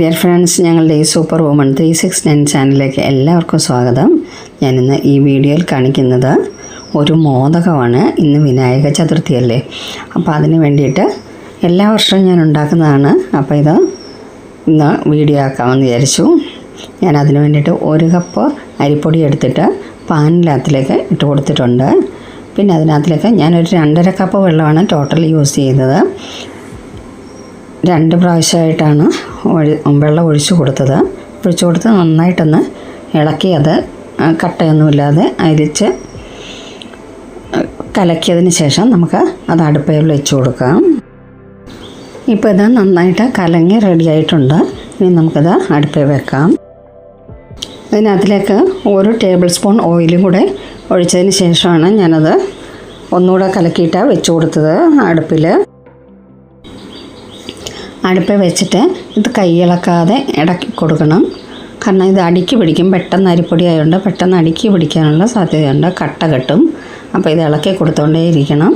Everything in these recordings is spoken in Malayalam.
ഡിയർ ഫ്രണ്ട്സ് ഞങ്ങളുടെ ഈ super woman three six nine ചാനലിലേക്ക് എല്ലാവർക്കും സ്വാഗതം. ഞാനിന്ന് ഈ വീഡിയോയിൽ കാണിക്കുന്നത് ഒരു മോദകമാണ് ഇന്ന് വിനായക ചതുർത്ഥിയല്ലേ? അപ്പോൾ അതിന് വേണ്ടിയിട്ട് എല്ലാ വർഷവും ഞാൻ ഉണ്ടാക്കുന്നതാണ്. അപ്പോൾ ഇത് ഇന്ന് വീഡിയോ ആക്കാമെന്ന് വിചാരിച്ചു. ഞാൻ അതിന് വേണ്ടിയിട്ട് ഒരു കപ്പ് അരിപ്പൊടി എടുത്തിട്ട് പാനിലകത്തിലേക്ക് ഇട്ട് കൊടുത്തിട്ടുണ്ട്. പിന്നെ അതിനകത്തിലേക്ക് ഞാനൊരു രണ്ടര കപ്പ് വെള്ളമാണ് ടോട്ടൽ യൂസ് ചെയ്തത്. രണ്ട് പ്രാവശ്യമായിട്ടാണ് വെള്ളം ഒഴിച്ചു കൊടുത്തത്. ഒഴിച്ചു കൊടുത്ത് നന്നായിട്ടൊന്ന് ഇളക്കി അത് കട്ടയൊന്നുമില്ലാതെ അരിച്ച് കലക്കിയതിന് ശേഷം നമുക്ക് അത് അടുപ്പയിൽ വെച്ച് കൊടുക്കാം. ഇപ്പോൾ ഇത് നന്നായിട്ട് കലങ്ങി റെഡി ആയിട്ടുണ്ട്. ഇനി നമുക്കത് അടുപ്പിൽ വെക്കാം. അതിനകത്തിലേക്ക് ഒരു ടേബിൾ സ്പൂൺ ഓയിലും കൂടെ ഒഴിച്ചതിന് ശേഷമാണ് ഞാനത് ഒന്നുകൂടെ കലക്കിയിട്ട് വെച്ച് കൊടുത്തത് അടുപ്പിൽ അടുപ്പിൽ വെച്ചിട്ട് ഇത് കൈയിളക്കാതെ ഇടക്കി കൊടുക്കണം. കാരണം ഇത് അടുക്കി പിടിക്കും. പെട്ടെന്ന് അരിപ്പൊടി ആയതുകൊണ്ട് പെട്ടെന്ന് അടുക്കി പിടിക്കാനുള്ള സാധ്യതയുണ്ട്. കട്ട കെട്ടും. അപ്പോൾ ഇത് ഇളക്കി കൊടുത്തുകൊണ്ടേ ഇരിക്കണം.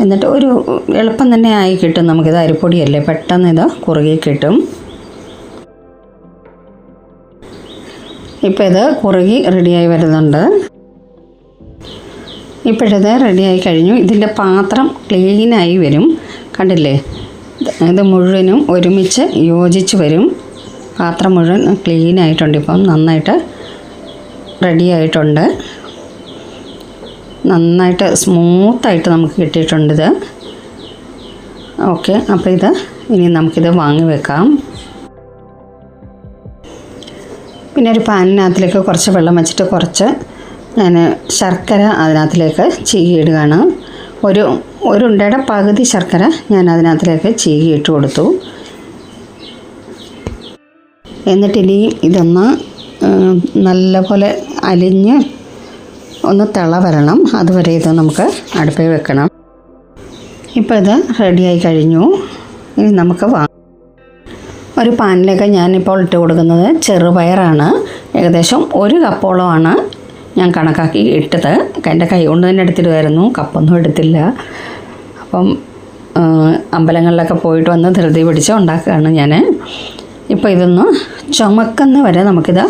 എന്നിട്ട് ഒരു എളുപ്പം തന്നെ ആയി കിട്ടും നമുക്കിത് അരിപ്പൊടിയല്ലേ. പെട്ടെന്ന് ഇത് കുറുകി കിട്ടും. ഇപ്പോൾ ഇത് കുറുകി റെഡിയായി വരുന്നുണ്ട്. ഇപ്പോഴത് റെഡിയായി കഴിഞ്ഞു. ഇതിന്റെ പാത്രം ക്ലീനായി വരും. കണ്ടില്ലേ? ഇത് മുഴുവനും ഒരുമിച്ച് യോജിച്ച് വരും. പാത്രം മുഴുവൻ ക്ലീൻ ആയിട്ടുണ്ട് ഇപ്പം. നന്നായിട്ട് റെഡി ആയിട്ടുണ്ട്. നന്നായിട്ട് സ്മൂത്തായിട്ട് നമുക്ക് കിട്ടിയിട്ടുണ്ട് ഇത്. ഓക്കെ അപ്പോൾ ഇത് ഇനി നമുക്കിത് വാങ്ങി വെക്കാം. പിന്നെ ഒരു പാനിനകത്തിലേക്ക് കുറച്ച് വെള്ളം വെച്ചിട്ട് കുറച്ച് ഞാൻ ശർക്കര അതിനകത്തിലേക്ക് ചീകിയിടുകയാണ്. ഒരു ഒരു ഉണ്ടയുടെ പകുതി ശർക്കര ഞാൻ അതിനകത്തിലേക്ക് ചീകി ഇട്ട് കൊടുത്തു. എന്നിട്ടിനി ഇതൊന്ന് ഉം, നല്ലപോലെ അലിഞ്ഞ് ഒന്ന് തിള വരണം. അതുവരെ ഇത് നമുക്ക് അടുപ്പിൽ വെക്കണം. ഇപ്പോൾ ഇത് റെഡിയായി കഴിഞ്ഞു. ഇനി നമുക്ക് വാ ഒരു പാനിലേക്ക് ഞാനിപ്പോൾ ഇട്ട് കൊടുക്കുന്നത് ചെറുപയറാണ്. ഏകദേശം ഒരു കപ്പോളമാണ്. ഞാൻ കണക്കാക്കി ഇട്ടത്. എന്റെ കൈ കൊണ്ട് തന്നെ എടുത്തിടുമായിരുന്നു കപ്പൊന്നും എടുത്തില്ല. അപ്പം അമ്പലങ്ങളിലൊക്കെ പോയിട്ട് വന്ന് ധൃതി പിടിച്ച് ഉണ്ടാക്കുകയാണ് ഞാൻ ഇപ്പോൾ ഇതൊന്ന് ചുമക്കുന്ന വരെ നമുക്കിത്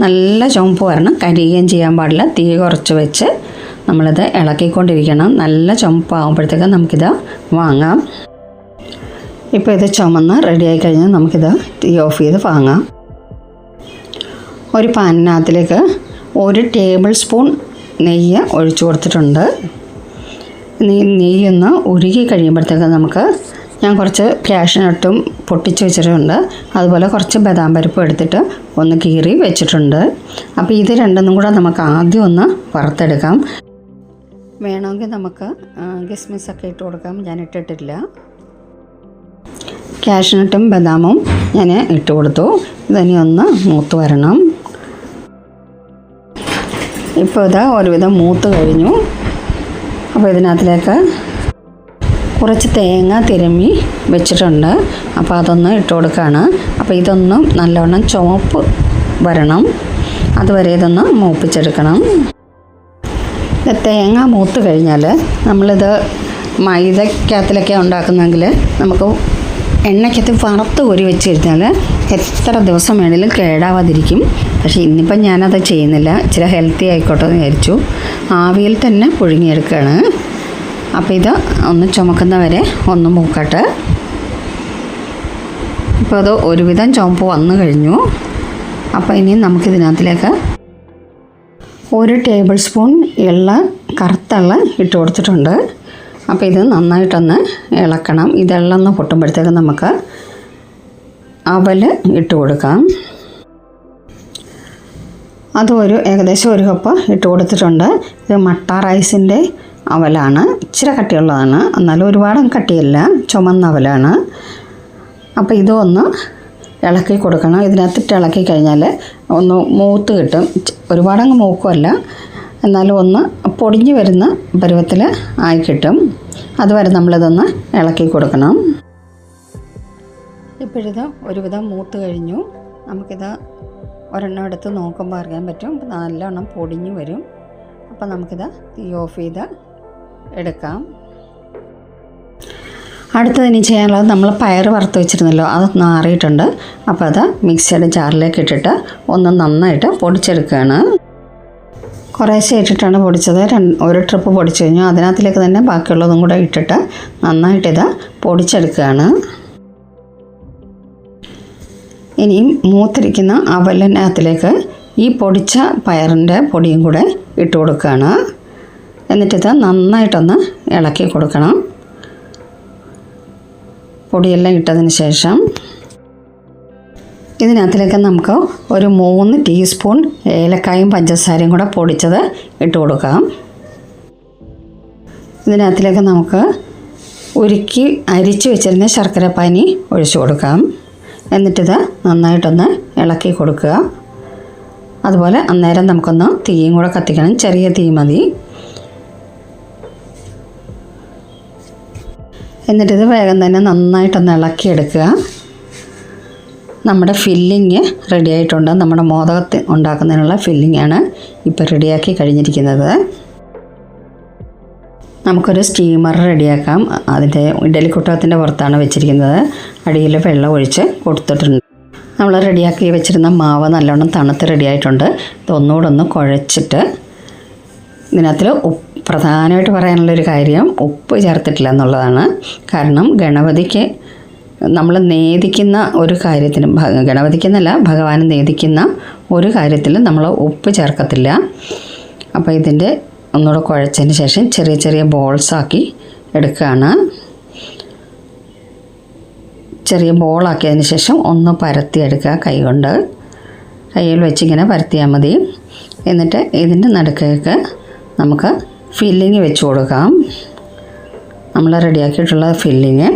നല്ല ചുമപ്പ് വരണം. കരിയുകയും ചെയ്യാൻ പാടില്ല. തീ കുറച്ച് വെച്ച് നമ്മളിത് ഇളക്കിക്കൊണ്ടിരിക്കണം. നല്ല ചുമപ്പാകുമ്പോഴത്തേക്ക് നമുക്കിത് വാങ്ങാം. ഇപ്പോൾ ഇത് ചുമന്ന് റെഡിയായി കഴിഞ്ഞാൽ നമുക്കിത് തീ ഓഫ് ചെയ്ത് വാങ്ങാം. ഒരു പാനിനകത്തിലേക്ക് ഒരു ടേബിൾ സ്പൂൺ നെയ്യ് ഒഴിച്ചു കൊടുത്തിട്ടുണ്ട്. നെയ്യ് നെയ്യൊന്ന് ഉരുകി കഴിയുമ്പോഴത്തേക്ക് നമുക്ക് ഞാൻ കുറച്ച് ക്യാഷ്നട്ടും പൊട്ടിച്ച് വെച്ചിട്ടുണ്ട്. അതുപോലെ കുറച്ച് ബദാം പരിപ്പ് എടുത്തിട്ട് ഒന്ന് കീറി വെച്ചിട്ടുണ്ട്. അപ്പോൾ ഇത് രണ്ടൊന്നും കൂടെ നമുക്ക് ആദ്യം ഒന്ന് വറുത്തെടുക്കാം. വേണമെങ്കിൽ നമുക്ക് കിസ്മിസൊക്കെ ഇട്ട് കൊടുക്കാം. ഞാൻ ഇട്ടിട്ടില്ല. കാഷ്നട്ടും ബദാമും ഞാൻ ഇട്ട് കൊടുത്തു. ഇതിനി ഒന്ന് മൂത്ത് വരണം. ഇപ്പോൾ ഇത് ഒരുവിധം മൂത്ത് കഴിഞ്ഞു. അപ്പോൾ ഇതിനകത്തിലേക്ക് കുറച്ച് തേങ്ങ തിരുമ്മി വെച്ചിട്ടുണ്ട്. അപ്പോൾ അതൊന്ന് ഇട്ട് കൊടുക്കുകയാണ് അപ്പോൾ ഇതൊന്നും നല്ലവണ്ണം ചുവപ്പ് വരണം. അതുവരെ ഇതൊന്ന് മൂപ്പിച്ചെടുക്കണം. തേങ്ങ മൂത്ത് കഴിഞ്ഞാൽ നമ്മളിത് മൈദക്കകത്തിലൊക്കെ ഉണ്ടാക്കുന്നെങ്കിൽ നമുക്ക് എണ്ണയ്ക്കകത്ത് വറുത്ത് കോരി വെച്ച് കഴിഞ്ഞാൽ എത്ര ദിവസം വേണേലും കേടാവാതിരിക്കും. പക്ഷേ ഇന്നിപ്പം ഞാനത് ചെയ്യുന്നില്ല. ഇച്ചിരി ഹെൽത്തി ആയിക്കോട്ടെ എന്ന് വിചാരിച്ചു. ആവിയിൽ തന്നെ പുഴുങ്ങിയെടുക്കുകയാണ്. അപ്പോൾ ഇത് ഒന്ന് ചുമക്കുന്നവരെ ഒന്ന് മൂക്കട്ടെ. ഇപ്പോൾ അത് ഒരുവിധം ചുമപ്പ് വന്നു കഴിഞ്ഞു. അപ്പോൾ ഇനി നമുക്കിതിനകത്തിലേക്ക് ഒരു ടേബിൾ സ്പൂൺ എള്ള കറുത്തള്ള ഇട്ട് കൊടുത്തിട്ടുണ്ട്. അപ്പോൾ ഇത് നന്നായിട്ടൊന്ന് ഇളക്കണം. ഇത് എള്ളൊന്ന് പൊട്ടുമ്പോഴത്തേക്ക് നമുക്ക് അവൽ ഇട്ട് കൊടുക്കാം. അതും ഒരു ഏകദേശം ഒരു കപ്പ് ഇട്ട് കൊടുത്തിട്ടുണ്ട്. ഇത് മട്ട റൈസിന്റെ അവലാണ്. ഇച്ചിരി കട്ടിയുള്ളതാണ്. എന്നാലും ഒരുപാട് കട്ടിയല്ല. ചുമന്ന അവലാണ്. അപ്പോൾ ഇതൊന്ന് ഇളക്കി കൊടുക്കണം. ഇതിനകത്തിട്ട് ഇളക്കി കഴിഞ്ഞാൽ ഒന്ന് മൂത്ത് കിട്ടും. ഒരുപാടങ്ങ് മൂക്കുമല്ല എന്നാലും ഒന്ന് പൊടിഞ്ഞു വരുന്ന പരുവത്തിൽ ആയി കിട്ടും. അതുവരെ നമ്മളിതൊന്ന് ഇളക്കി കൊടുക്കണം. ഇപ്പോഴിത് ഒരുവിധം മൂത്ത് കഴിഞ്ഞു. നമുക്കിത് ഒരെണ്ണം എടുത്ത് നോക്കുമ്പോൾ അറിയാൻ പറ്റും. നല്ലോണം പൊടിഞ്ഞു വരും. അപ്പോൾ നമുക്കിത് തീ ഓഫ് ചെയ്ത് എടുക്കാം. അടുത്തത് ഇനി ചെയ്യാനുള്ളത് നമ്മൾ പയർ വറുത്ത് വെച്ചിരുന്നല്ലോ അത് നാറിയിട്ടുണ്ട് അപ്പോൾ അത് മിക്സിയുടെ ജാറിലേക്ക് ഇട്ടിട്ട് ഒന്ന് നന്നായിട്ട് പൊടിച്ചെടുക്കുകയാണ് കുറേശ്ശെ ഇട്ടിട്ടാണ് പൊടിച്ചത്. ഒരു ട്രിപ്പ് പൊടിച്ചു കഴിഞ്ഞു. അതിനകത്തിലേക്ക് തന്നെ ബാക്കിയുള്ളതും കൂടെ ഇട്ടിട്ട് നന്നായിട്ടിത് പൊടിച്ചെടുക്കുകയാണ്. ഇനിയും മൂത്തിരിക്കുന്ന അവലിനകത്തിലേക്ക് ഈ പൊടിച്ച പയറിന്റെ പൊടിയും കൂടെ ഇട്ട് കൊടുക്കുകയാണ്. എന്നിട്ടിത് നന്നായിട്ടൊന്ന് ഇളക്കി കൊടുക്കണം. പൊടിയെല്ലാം ഇട്ടതിന് ശേഷം ഇതിനകത്തിലേക്ക് നമുക്ക് ഒരു മൂന്ന് ടീസ്പൂൺ ഏലക്കായും പഞ്ചസാരയും കൂടെ പൊടിച്ചത് ഇട്ട് കൊടുക്കാം. ഇതിനകത്തിലേക്ക് നമുക്ക് ഉരുക്കി അരിച്ചു വെച്ചിരുന്ന ശർക്കര പാനി ഒഴിച്ചു കൊടുക്കാം. എന്നിട്ടിത് നന്നായിട്ടൊന്ന് ഇളക്കി കൊടുക്കുക. അതുപോലെ അന്നേരം നമുക്കൊന്ന് തീയും കൂടെ കത്തിക്കണം. ചെറിയ തീ മതി. എന്നിട്ടിത് വേഗം തന്നെ നന്നായിട്ടൊന്ന് ഇളക്കിയെടുക്കുക. നമ്മുടെ ഫില്ലിങ് റെഡി ആയിട്ടുണ്ട്. നമ്മുടെ മോദകത്തെ ഉണ്ടാക്കുന്നതിനുള്ള ഫില്ലിങ്ങാണ് ഇപ്പോൾ റെഡിയാക്കി കഴിഞ്ഞിരിക്കുന്നത്. നമുക്കൊരു സ്റ്റീമർ റെഡിയാക്കാം അതിന്റെ ഇഡലിക്കുട്ടകത്തിന്റെ പുറത്താണ് വെച്ചിരിക്കുന്നത്. അടിയിൽ വെള്ളം ഒഴിച്ച് കൊടുത്തിട്ടുണ്ട്. നമ്മൾ റെഡിയാക്കി വെച്ചിരുന്ന മാവ് നല്ലോണം തണുത്ത് റെഡിയായിട്ടുണ്ട് ഇതൊന്നുകൂടെ ഒന്ന് കുഴച്ചിട്ട് ഇതിനകത്തിൽ ഉപ്പ് പ്രധാനമായിട്ട് പറയാനുള്ളൊരു കാര്യം ഉപ്പ് ചേർത്തിട്ടില്ല എന്നുള്ളതാണ്. കാരണം ഗണപതിക്ക് നമ്മൾ നേദിക്കുന്ന ഒരു കാര്യത്തിന് ഗണപതിക്കുന്നല്ല ഭഗവാന് നേദിക്കുന്ന ഒരു കാര്യത്തിലും നമ്മൾ ഉപ്പ് ചേർക്കത്തില്ല. അപ്പോൾ ഇതിന്റെ ഒന്നുകൂടെ കുഴച്ചതിന് ശേഷം ചെറിയ ചെറിയ ബോൾസാക്കി എടുക്കുകയാണ് ചെറിയ ബോളാക്കിയതിന് ശേഷം ഒന്ന് പരത്തി പരത്തിയെടുക്കുക കൈകൊണ്ട് കയ്യിൽ വെച്ചിങ്ങനെ പരത്തിയാൽ മതി. എന്നിട്ട് ഇതിന്റെ നടുക്കേക്ക് നമുക്ക് ഫില്ലിങ് വെച്ച് കൊടുക്കാം. നമ്മൾ റെഡിയാക്കിയിട്ടുള്ള ഫില്ലിങ്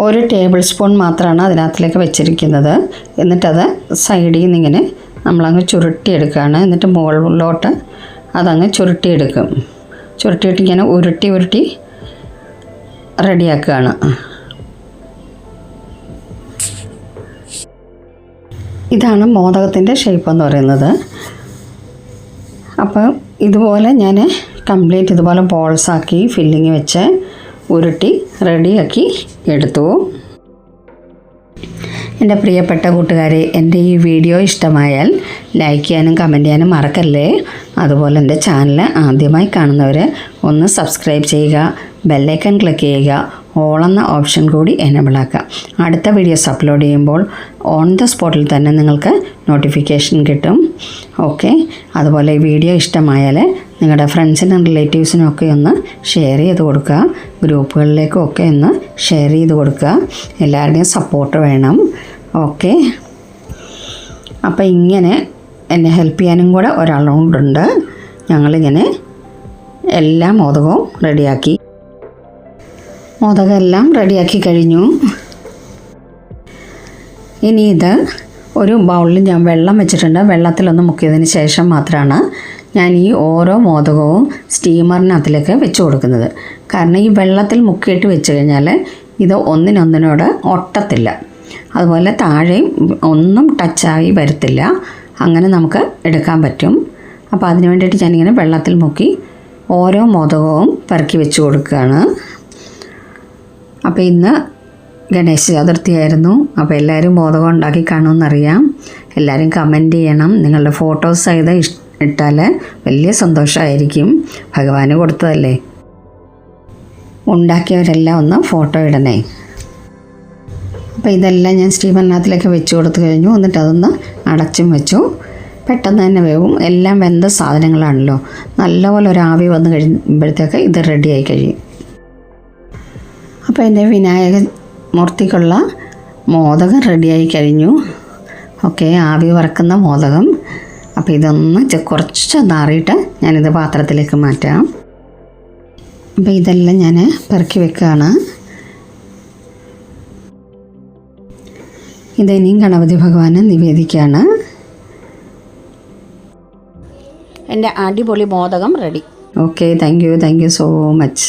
ഒരു ടേബിൾ സ്പൂൺ മാത്രമാണ് അതിനകത്തിലേക്ക് വെച്ചിരിക്കുന്നത്. എന്നിട്ടത് സൈഡിൽ നിന്ന് ഇങ്ങനെ നമ്മളങ്ങ് ചുരുട്ടിയെടുക്കുകയാണ്. എന്നിട്ട് മുകളിലോട്ട് അതങ്ങ് ചുരുട്ടിയെടുക്കും. ചുരുട്ടിയിട്ട് ഇങ്ങനെ ഉരുട്ടി ഉരുട്ടി റെഡിയാക്കുകയാണ്. ഇതാണ് മോദകത്തിന്റെ ഷേപ്പ് എന്ന് പറയുന്നത്. അപ്പോൾ ഇതുപോലെ ഞാൻ കംപ്ലീറ്റ് ഇതുപോലെ ബോൾസാക്കി ഫില്ലിങ് വെച്ച് ഉരുട്ടി റെഡിയാക്കി എടുത്തു. എന്റെ പ്രിയപ്പെട്ട കൂട്ടുകാരെ എന്റെ ഈ വീഡിയോ ഇഷ്ടമായാൽ ലൈക്ക് ചെയ്യാനും കമന്റ് ചെയ്യാനും മറക്കല്ലേ? അതുപോലെ എന്റെ ചാനൽ ആദ്യമായി കാണുന്നവർ ഒന്ന് സബ്സ്ക്രൈബ് ചെയ്യുക ബെല്ലൈക്കൺ ക്ലിക്ക് ചെയ്യുക ഓൾ എന്ന ഓപ്ഷൻ കൂടി എനബിൾ ആക്കുക അടുത്ത വീഡിയോസ് അപ്ലോഡ് ചെയ്യുമ്പോൾ ഓൺ ദ സ്പോട്ടിൽ തന്നെ നിങ്ങൾക്ക് നോട്ടിഫിക്കേഷൻ കിട്ടും. ഓക്കെ അതുപോലെ ഈ വീഡിയോ ഇഷ്ടമായാൽ നിങ്ങളുടെ ഫ്രണ്ട്സിനും റിലേറ്റീവ്സിനും ഒക്കെ ഒന്ന് ഷെയർ ചെയ്ത് കൊടുക്കുക ഗ്രൂപ്പുകളിലേക്കും ഒക്കെ ഒന്ന് ഷെയർ ചെയ്ത് കൊടുക്കുക എല്ലാവരുടെയും സപ്പോർട്ട് വേണം. ഓക്കെ അപ്പോൾ ഇങ്ങനെ എന്നെ ഹെൽപ്പ് ചെയ്യാനും കൂടെ ഒരാളുണ്ട്. ഞങ്ങളിങ്ങനെ എല്ലാ മോദകവും റെഡിയാക്കി മോദകം എല്ലാം റെഡിയാക്കി കഴിഞ്ഞു. ഇനി ഇത് ഒരു ബൗളിൽ ഞാൻ വെള്ളം വെച്ചിട്ടുണ്ട്. വെള്ളത്തിലൊന്ന് മുക്കിയതിന് ശേഷം മാത്രമാണ് ഞാൻ ഈ ഓരോ മോദകവും സ്റ്റീമറിനകത്തിലേക്ക് വെച്ച് കൊടുക്കുന്നത്. കാരണം ഈ വെള്ളത്തിൽ മുക്കിയിട്ട് വെച്ച് കഴിഞ്ഞാൽ ഇത് ഒന്നിനൊന്നിനോട് ഒട്ടത്തില്ല. അതുപോലെ താഴെയും ഒന്നും ടച്ചായി വരത്തില്ല. അങ്ങനെ നമുക്ക് എടുക്കാൻ പറ്റും. അപ്പോൾ അതിന് വേണ്ടിയിട്ട് ഞാനിങ്ങനെ വെള്ളത്തിൽ മുക്കി ഓരോ മോദകവും പെറുക്കി വെച്ച് കൊടുക്കുകയാണ്. അപ്പോൾ ഇന്ന് ഗണേശ ചതുർത്ഥിയായിരുന്നു. അപ്പോൾ എല്ലാവരും ബോധകം ഉണ്ടാക്കി കാണുമെന്നറിയാം. എല്ലാവരും കമന്റ് ചെയ്യണം. നിങ്ങളുടെ ഫോട്ടോസ് സഹിതം ഇഷ് ഇട്ടാൽ വലിയ സന്തോഷമായിരിക്കും ഭഗവാന് കൊടുത്തതല്ലേ? ഉണ്ടാക്കിയവരെല്ലാം ഒന്ന് ഫോട്ടോ ഇടണേ. അപ്പോൾ ഇതെല്ലാം ഞാൻ സ്റ്റീമറിനകത്തിലേക്ക് വെച്ച് കൊടുത്തു കഴിഞ്ഞു. എന്നിട്ട് അതൊന്ന് അടച്ചും വെച്ചു. പെട്ടെന്ന് തന്നെ വേവും. എല്ലാം വെന്ത സാധനങ്ങളാണല്ലോ. നല്ലപോലെ ഒരു ആവി വന്ന് കഴിയുമ്പോഴത്തേക്ക് ഇത് റെഡിയായി കഴിയും. അപ്പോൾ എന്റെ വിനായക മൂർത്തിക്കുള്ള മോദകം റെഡിയായി കഴിഞ്ഞു. ഓക്കെ ആവി വറക്കുന്ന മോദകം. അപ്പോൾ ഇതൊന്ന് കുറച്ചൊന്ന് കുറച്ച് നാറിയിട്ട് ഞാനിത് പാത്രത്തിലേക്ക് മാറ്റാം. അപ്പോൾ ഇതെല്ലാം ഞാൻ പെറുക്കി വെക്കുകയാണ് ഇതിനിയും ഗണപതി ഭഗവാന് നിവേദിക്കുകയാണ് എന്റെ അടിപൊളി മോദകം ready. Okay thank you thank you so much.